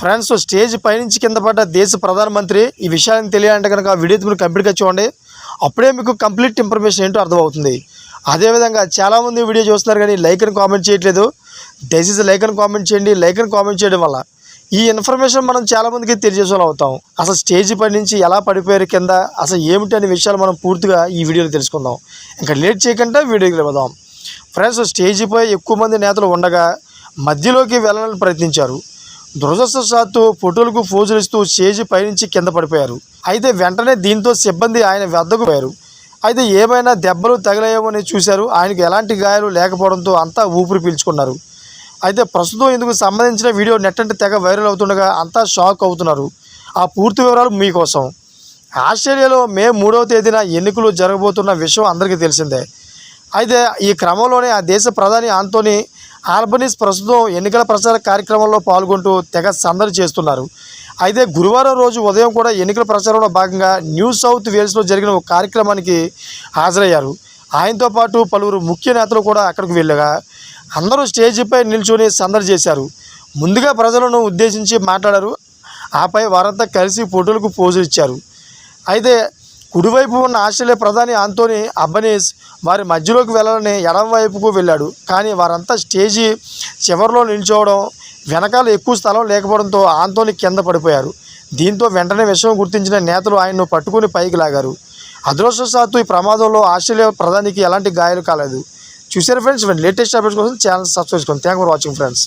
Friends stage పైనుంచి కింద పడ్డ దేశ ప్రధానమంత్రి ఈ విషయాన్ని తెలియాలంటే కనుక ఆ వీడియో మీరు కంప్లీట్గా చూడండి. అప్పుడే మీకు కంప్లీట్ ఇన్ఫర్మేషన్ ఏంటో అర్థమవుతుంది. అదేవిధంగా చాలామంది వీడియో చూస్తున్నారు కానీ లైక్ అని కామెంట్ చేయట్లేదు. దయచేసి లైక్ అని కామెంట్ చేయండి. లైక్ అని కామెంట్ చేయడం వల్ల ఈ ఇన్ఫర్మేషన్ మనం చాలామందికి తెలియజేసే అవుతాం. అసలు స్టేజ్ పై నుంచి ఎలా పడిపోయారు కింద అసలు ఏమిటి అనే విషయాలు మనం పూర్తిగా ఈ వీడియోలో తెలుసుకుందాం. ఇంకా లేట్ చేయకుండా వీడియోకి వెళ్దాం. ఫ్రెండ్స్ స్టేజీపై ఎక్కువ మంది నేతలు ఉండగా మధ్యలోకి వెళ్ళాలని ప్రయత్నించారు. దురదృష్టవశాత్తు ఫోటోలకు ఫోజులు ఇస్తూ స్టేజీ పైనుంచి కింద పడిపోయారు. అయితే వెంటనే దీంతో సిబ్బంది ఆయన వద్దకు పోయారు. అయితే ఏమైనా దెబ్బలు తగిలాయేమని చూశారు. ఆయనకు ఎలాంటి గాయాలు లేకపోవడంతో అంతా ఊపిరి పీల్చుకున్నారు. అయితే ప్రస్తుతం ఇందుకు సంబంధించిన వీడియో నెట్ అంటే తెగ వైరల్ అవుతుండగా అంతా షాక్ అవుతున్నారు. ఆ పూర్తి వివరాలు మీకోసం. ఆస్ట్రేలియాలో మే మూడవ తేదీన ఎన్నికలు జరగబోతున్న విషయం అందరికీ తెలిసిందే. అయితే ఈ క్రమంలోనే ఆ దేశ ప్రధాని ఆంతోనీ ఆల్బనీస్ ప్రస్తుతం ఎన్నికల ప్రచార కార్యక్రమంలో పాల్గొంటూ తెగ సందడి చేస్తున్నారు. అయితే గురువారం రోజు ఉదయం కూడా ఎన్నికల ప్రచారంలో భాగంగా న్యూ సౌత్ వేల్స్లో జరిగిన ఒక కార్యక్రమానికి హాజరయ్యారు. ఆయనతో పాటు పలువురు ముఖ్య నేతలు కూడా అక్కడికి వెళ్ళగా అందరూ స్టేజీపై నిల్చొని సందడి చేశారు. ముందుగా ప్రజలను ఉద్దేశించి మాట్లాడారు. ఆపై వారంతా కలిసి ఫోటోలకు పోజులు ఇచ్చారు. అయితే కుడివైపు ఉన్న ఆస్ట్రేలియా ప్రధాని ఆంటోనీ అబ్బనీస్ వారి మధ్యలోకి వెళ్ళాలని ఎడమవైపుకు వెళ్ళాడు. కానీ వారంతా స్టేజీ చివరిలో నిల్చోవడం వెనకాల ఎక్కువ స్థలం లేకపోవడంతో ఆంతోని కింద పడిపోయారు. దీంతో వెంటనే విషయం గుర్తించిన నేతలు ఆయన్ను పట్టుకుని పైకి లాగారు. అదృష్టవశాత్తు ఈ ప్రమాదంలో ఆస్ట్రేలియా ప్రధానికి ఎలాంటి గాయాలు కాలేదు. చూసారు ఫ్రెండ్స్ లేటెస్ట్ అప్డేట్స్ కోసం ఛానల్ సబ్స్క్రైబ్ చేసుకోండి థ్యాంక్ ఫర్ వాచింగ్ ఫ్రెండ్స్.